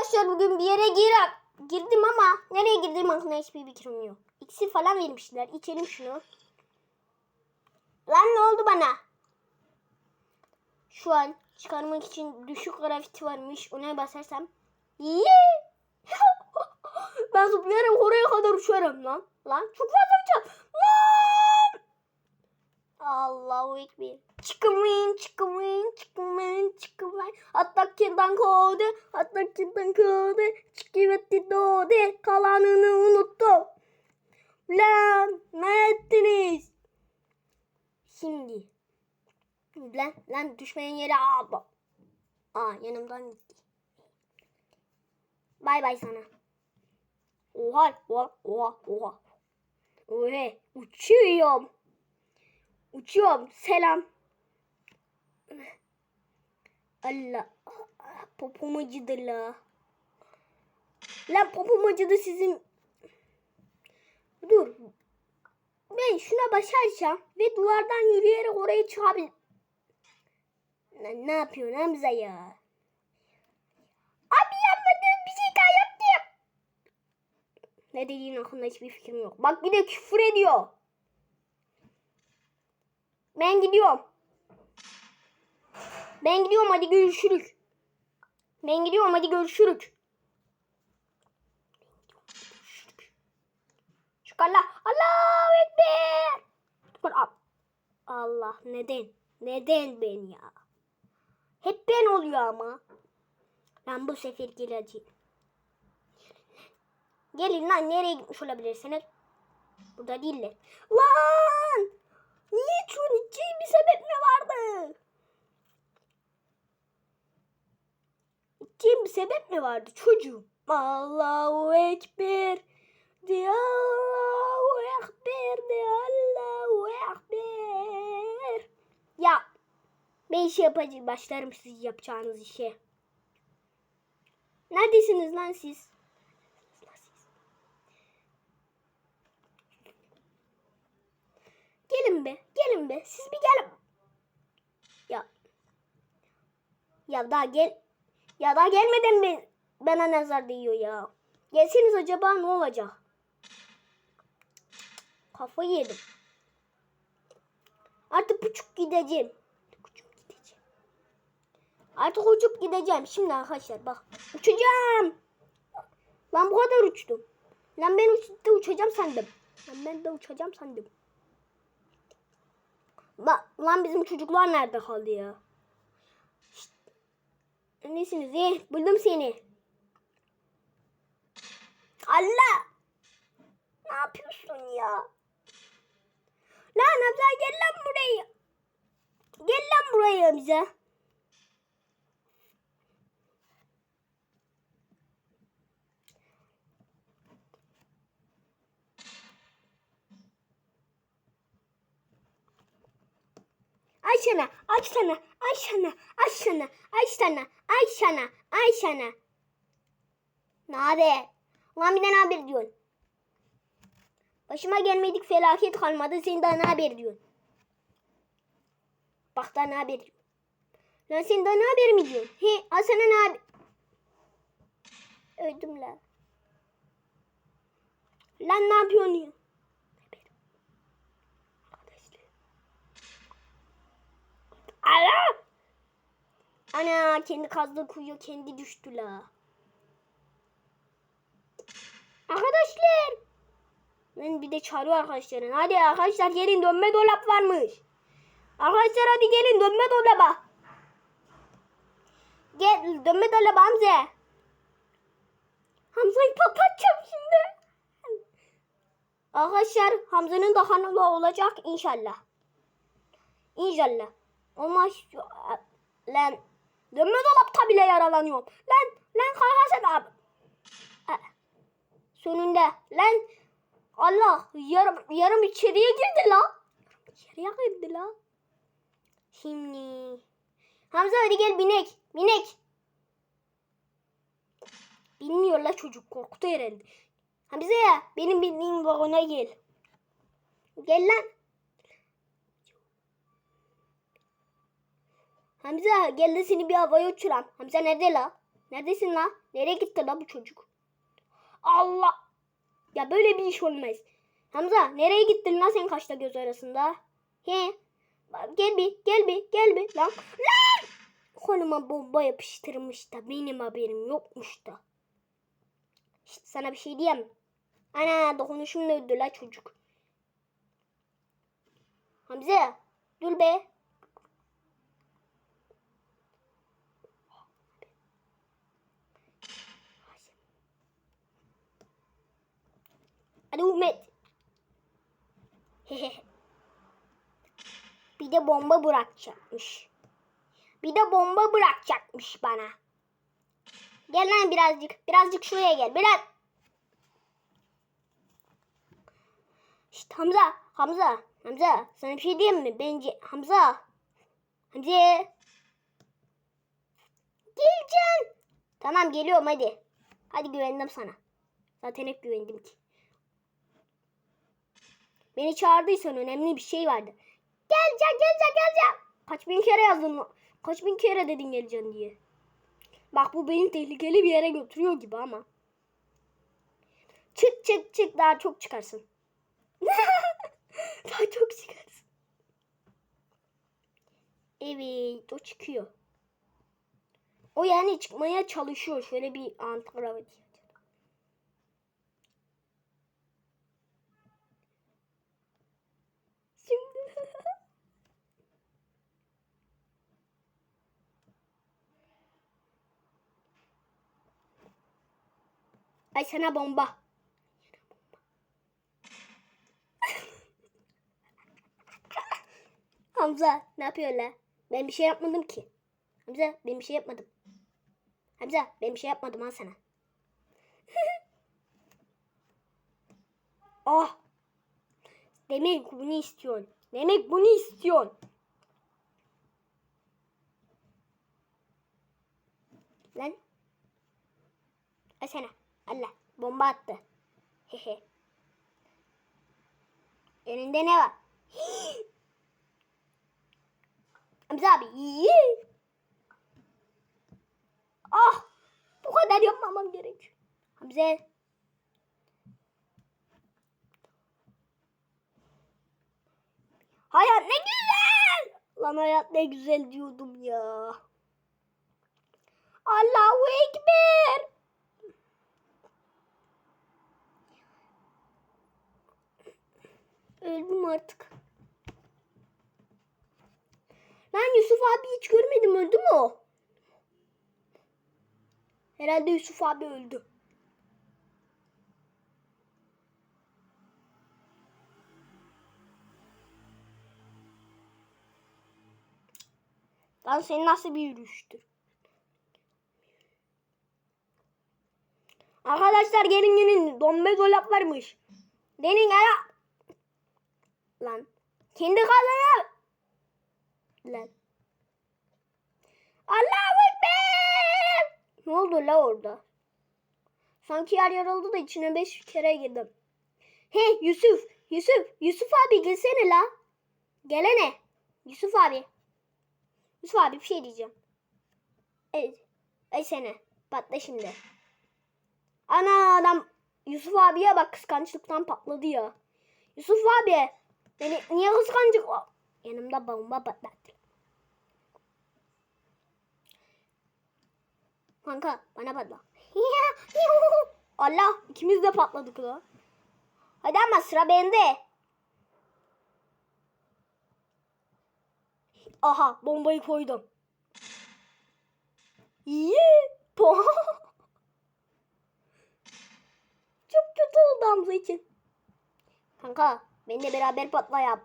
Arkadaşlar bugün bir yere gir girdim ama nereye girdim hakkında hiçbir fikrim yok. İksir falan vermişler. İçelim şunu. Lan ne oldu bana? Şu an çıkarmak için düşük grafiti varmış. Ona basarsam. Ben zıplayarak oraya kadar uçarım lan. Lan çok fazla uçarım. Lan! Allahu Ekber. Çıkmayın, çıkmayın, çıkmayın, kode, hatta kirden kode. Çıkıvetti dode, kalanını unuttum. Lan ne ettiniz? Şimdi. Lan, lan düşmeyen yere alma. Aa yanımdan gitti. Bay bay sana. Oha, oha, oha, oha. Ohe, uçuyorum. Uçuyorum. Selam. Allah. Popom acıdı la. Lan popom acıdı sizin. Dur. Ben şuna başaracağım ve duvardan yürüyerek oraya çıkabilirim. Lan ne yapıyorsun Hamza ya? Abi yapmadığım bir şey daha yaptım. Ne dediğin hakkında hiçbir fikrim yok. Bak bir de küfür ediyor. Ben gidiyorum. Ben gidiyorum hadi görüşürüz. Ben gidiyorum hadi görüşürüz. Şükürler. Allahu Ekber. Allah neden? Neden ben ya? Hep ben oluyor ama. Lan bu sefer geleceğim. Gelin lan nereye gitmiş olabilirsiniz? Burada değiller. Lan! Niye şunun için bir sebep mi vardı? İçin bir sebep mi vardı çocuğum? Allahu Ekber. De Allahu Ekber. De Allahu Ekber. Ya ben iş yapacağım. Başlarım siz yapacağınız işe. Neredesiniz lan siz? Gelin be. Gelin be. Siz bir gelin. Ya. Ya daha gel. Ya daha gelmeden mi bana nazar değiyor ya. Gelseniz acaba ne olacak? Kafayı yedim. Artık uçup gideceğim. Uçup gideceğim. Artık uçup gideceğim. Şimdi arkadaşlar bak. Uçacağım. Lan bu kadar uçtum. Lan ben uçta uçacağım sandım. Lan ben de uçacağım sandım. Bak lan bizim çocuklar nerede kaldı ya? Şşt. Nesiniz? Eh, buldum seni. Allah! Ne yapıyorsun ya? Lan Hamza gel lan buraya. Gel lan buraya bize. Ayşana, Ayşana, Ayşana, Ayşana, Ayşana, Ayşana, Ayşana. Ne haber? Lan bir de ne haber diyorsun? Başıma gelmedik felaket kalmadı. Sen daha ne haber diyorsun? Bak daha ne haber diyorsun? Lan sen daha ne haber mi diyorsun? He, al sana ne haber? Öldüm lan. Lan ne yapıyorsun ya? Ala! Ana kendi kazdığı kuyuya kendi düştü la. Arkadaşlar. Ben bir de çağırıyor arkadaşların. Hadi arkadaşlar gelin dönme dolap varmış. Arkadaşlar hadi gelin dönme dolaba. Gel dönme dolaba Hamza. Hamza'yı patlatacağım şimdi. Arkadaşlar Hamza'nın da kanalı olacak inşallah. İnşallah. Olmaz. Lan. Dönme dolapta bile yaralanıyorum. Lan. Lan kalkasana abi. Ha. Sonunda. Lan. Allah. Yarım, yarım içeriye girdi la. İçeriye girdi la. Şimdi. Hamza hadi gel binek. Binek. Bilmiyor la çocuk. Korktu herhalde. Hamza ya. Benim bindiğim vagona gel. Gel lan. Hamza gel de seni bir havaya uçuram. Hamza nerede la? Neredesin la? Nereye gitti la bu çocuk? Allah. Ya böyle bir iş olmaz. Hamza nereye gittin lan sen kaçta göz arasında? He? Gel bir gel bir gel bir lan. Lan! Konuma bomba yapıştırmış da benim haberim yokmuş da. İşte sana bir şey diyeyim. Ana dokunuşumla öldü la çocuk. Hamza dur be. Ümit. bir de bomba bırakacakmış. Bir de bomba bırakacakmış bana. Gel lan birazcık. Birazcık şuraya gel. Biraz. İşte Hamza. Hamza. Hamza. Sana bir şey diyeyim mi? Bence Hamza. Hamza. Geleceğim. Tamam geliyorum hadi. Hadi güvendim sana. Zaten hep güvendim ki. Beni çağırdıysan önemli bir şey vardı. Geleceğim, geleceğim, geleceğim. Kaç bin kere yazdın? Kaç bin kere dedin geleceğim diye. Bak bu beni tehlikeli bir yere götürüyor gibi ama. Çık çık çık daha çok çıkarsın. daha çok çıkarsın. Evet o çıkıyor. O yani çıkmaya çalışıyor. Şöyle bir Ankara ve Şimdi Ay sana bomba. Hamza ne yapıyor la? Ben bir şey yapmadım ki. Hamza ben bir şey yapmadım. Hamza ben bir şey yapmadım al sana. oh. Demek bunu istiyorsun. Demek bunu istiyorsun. Lan. Al sana. Allah bomba attı. Hehe. Elinde ne var? Hamza abi. Ah bu kadar yapmamam gerek. Hamza. Hayat ne güzel. Lan hayat ne güzel diyordum ya. Allahu Ekber. Öldüm artık. Ben Yusuf abi hiç görmedim. Öldü mü o? Herhalde Yusuf abi öldü. Lan senin nasıl bir yürüyüştür? Arkadaşlar gelin gelin. Dombe dolap varmış. Denin ara. Lan. Kendi kalıyor. Lan. Allahu Ekber. Ne oldu la orada? Sanki yer yarıldı da içine beş kere girdim. Hey Yusuf. Yusuf. Yusuf abi gelsene la. Gelene. Yusuf abi. Yusuf abi bir şey diyeceğim. Evet. Ay sene. Patla şimdi. Ana adam Yusuf abiye bak kıskançlıktan patladı ya. Yusuf abi beni niye kıskancık o? Yanımda bomba patlattı. Kanka bana patla. Allah ikimiz de patladık la. Hadi ama sıra bende. Aha bombayı koydum. İyi. Çok kötü oldu Hamza için. Kanka benimle beraber patla.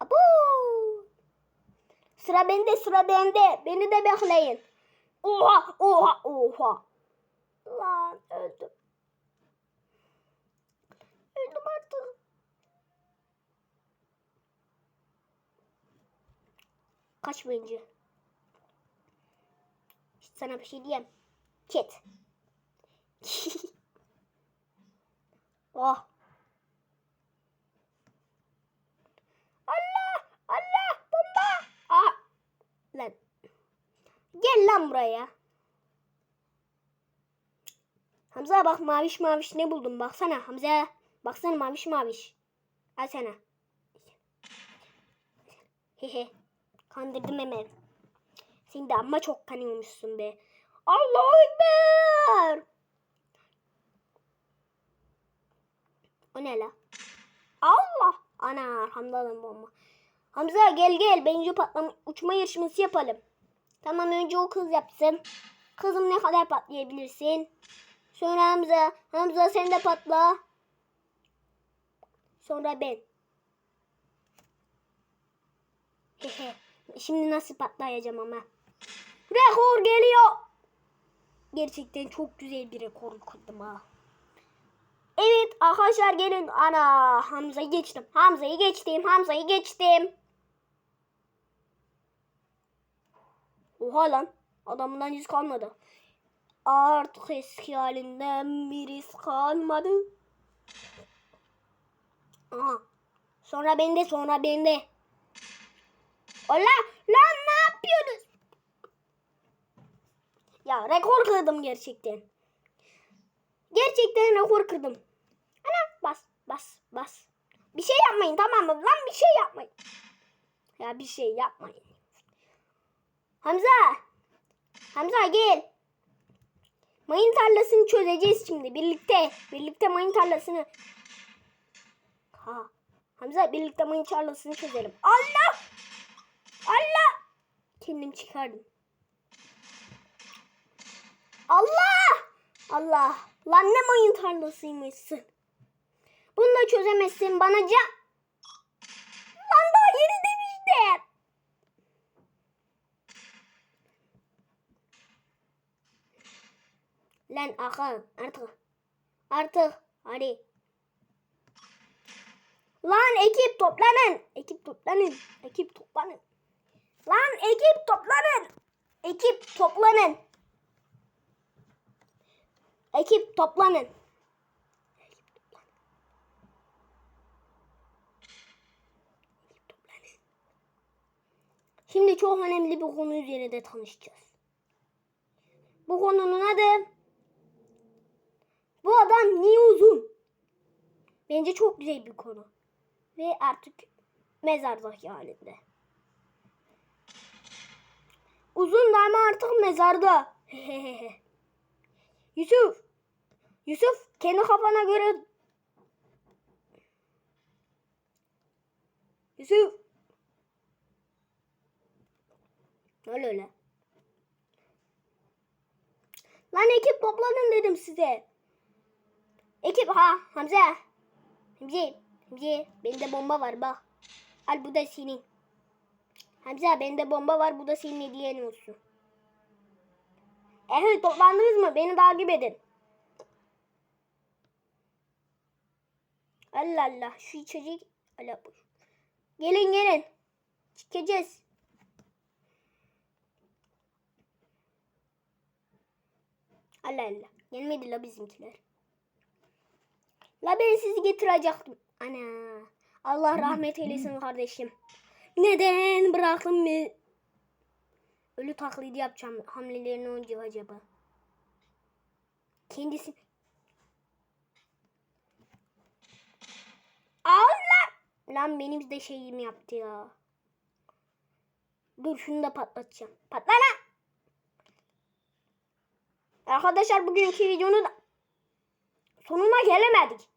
Abo. Sıra bende sıra bende. Beni de bekleyin. Oha oha oha. Lan öldüm. Öldüm artık. Kaç boyunca? İşte sana bir şey diyeyim. Ket. oh. Allah! Allah! Bomba! Ah! Lan. Buraya. Hamza bak maviş maviş ne buldum baksana Hamza. Baksana maviş maviş. Al sana. Hehe. Kandırdım hemen. Sen de amma çok kanıyormuşsun be. Allahu Ekber. O ne la? Allah. Ana Hamza'nın bomba. Hamza gel gel. Bence patlama uçma yarışması yapalım. Tamam önce o kız yapsın. Kızım ne kadar patlayabilirsin? Sonra Hamza. Hamza sen de patla. Sonra ben. Hehe. Şimdi nasıl patlayacağım ama. Rekor geliyor. Gerçekten çok güzel bir rekor kırdım ha. Evet arkadaşlar gelin. Ana Hamza'yı geçtim. Hamza'yı geçtim. Hamza'yı geçtim. Oha lan. Adamdan iz kalmadı. Artık eski halinden bir iz kalmadı. Aha. Sonra bende sonra bende. Ola lan ne yapıyorsunuz? Ya rekor kırdım gerçekten. Gerçekten rekor kırdım. Ana bas bas bas. Bir şey yapmayın tamam mı? Lan bir şey yapmayın. Ya bir şey yapmayın. Hamza. Hamza gel. Mayın tarlasını çözeceğiz şimdi birlikte. Birlikte mayın tarlasını. Ha. Hamza birlikte mayın tarlasını çözelim. Allah! Allah! Kendim çıkardım. Allah! Allah! Lan ne mayın tarlasıymışsın. Bunu da çözemezsin bana ca... Lan daha yeni demiştim. Lan Hakan artık. Artık hadi. Lan ekip toplanın. Ekip toplanın. Ekip toplanın. Lan ekip toplanın. Ekip toplanın. Ekip toplanın. Şimdi çok önemli bir konu üzerinde tanışacağız. Bu konunun adı bu adam niye uzun? Bence çok güzel bir konu. Ve artık mezardaki halinde. Uzun da ama artık mezarda. Yusuf. Yusuf kendi kafana göre. Yusuf. Öyle öyle. Lan ekip toplanın dedim size. Ekip ha Hamza. Hamza. Hamza. Bende bomba var bak. Al bu da senin. Hamza bende bomba var bu da senin hediyen olsun. Evet toplandınız mı? Beni takip edin. Allah Allah şu içecek. Allah bu. Gelin gelin. Çıkacağız. Allah Allah. Gelmedi la bizimkiler. La ben sizi getirecektim. Ana. Allah rahmet eylesin kardeşim. Neden bıraktın beni? Ölü taklidi yapacağım. Hamlelerini önce acaba. Kendisi. Allah! Lan benim de şeyim yaptı ya. Dur şunu da patlatacağım. Patla! Arkadaşlar bugünkü videonun sonuna gelemedik.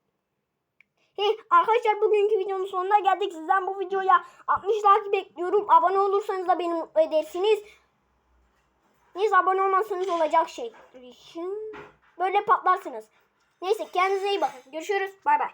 Hey arkadaşlar bugünkü videonun sonuna geldik. Sizden bu videoya 60 like bekliyorum. Abone olursanız da beni mutlu edersiniz. Neyse abone olmazsanız olacak şey. Böyle patlarsınız. Neyse kendinize iyi bakın. Görüşürüz. Bay bay.